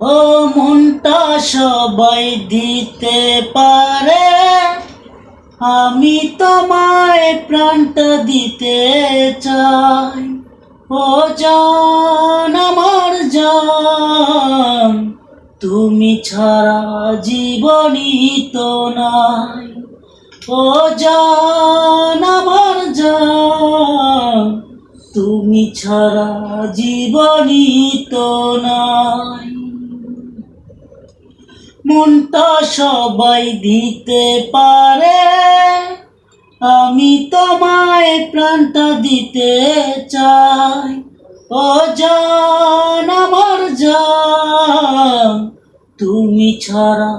ও মনটা সবাই দিতে পারে, আমি তোমায় প্রাণটা দিতে চাই। ও জান, আমার জান, তুমি ছাড়া জীবনই তো নাই। ও জান, আমার জান, তুমি ছাড়া জীবনই তো নাই। মনটা সবাই দিতে পারে। আমি তোমায় প্রাণটা দিতে চাই। ও জান আমার জান, তুমি ছাড়া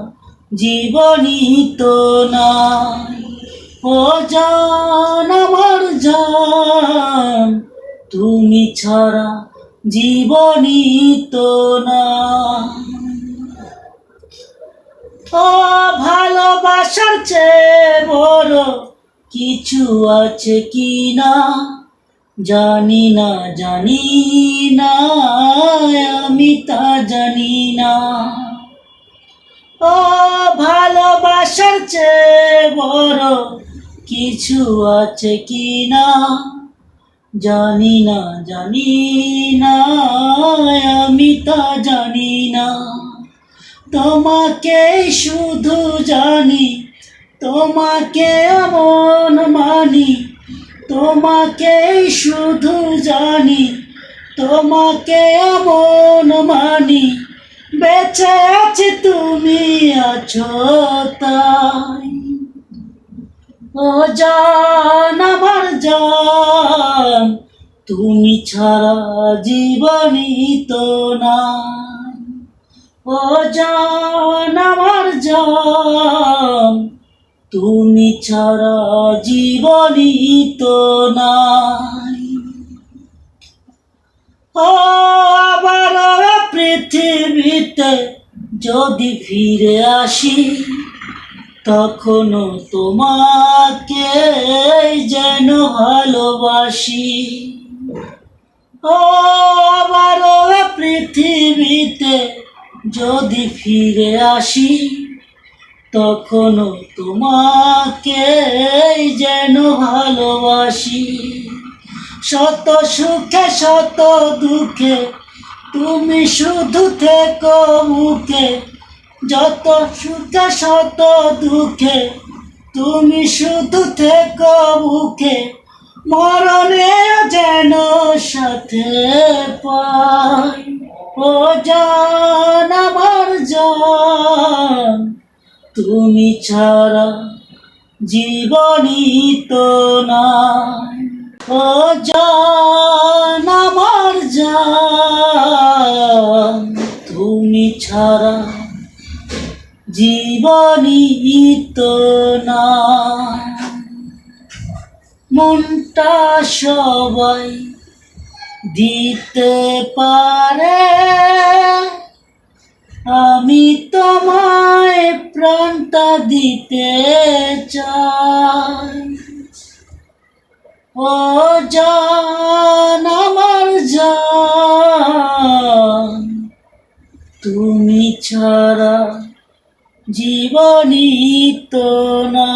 জীবনই তো নাই। ও জান আমার জান, তুমি ছাড়া জীবনই তো নাই। ও ভালোবাসার চেয়ে বড় কিছু আছে কি না? জানি না জানি না, আমি তা জানি না। ও ভালোবাসার চেয়ে বড় কিছু আছে কি না? জানি না জানি না, আমি তা জানি না। তোমাকে শুধু জানি, তোমাকে এমন মানি, তোমাকে শুধু জানি, তোমাকে এমন মানি, বেঁচে আছে তুমি আছো তাই। ও জান আমার জান, তুমি ছাড়া জীবনই তো নাই। ও আমার জান, তুমি ছাড়া জীবনই তো নাই। ও আবার পৃথিবীতে যদি ফিরে আসি, তখনও তোমাকে যেন ভালোবাসি। ও আবার পৃথিবীতে যদি ফিরে আসি, তখনও তোমাকে যেন ভালোবাসি। শত সুখে, শত দুঃখে, তুমি শুধু থেকো মুখে। যত সুখে, শত দুঃখে, তুমি শুধু থেকো মুখে। মরণে যেন সাথে পাই। ও জান আমার জান, তুমি ছাড়া জীবনই তো নাই। ও জান আমার জান, তুমি ছাড়া জীবনই তো নাই। মনটা সবাই দিতে পারে। আমি তোমায় প্রাণটা দিতে চাই। ও জান, আমার জান, তুমি ছাড়া জীবনই তো না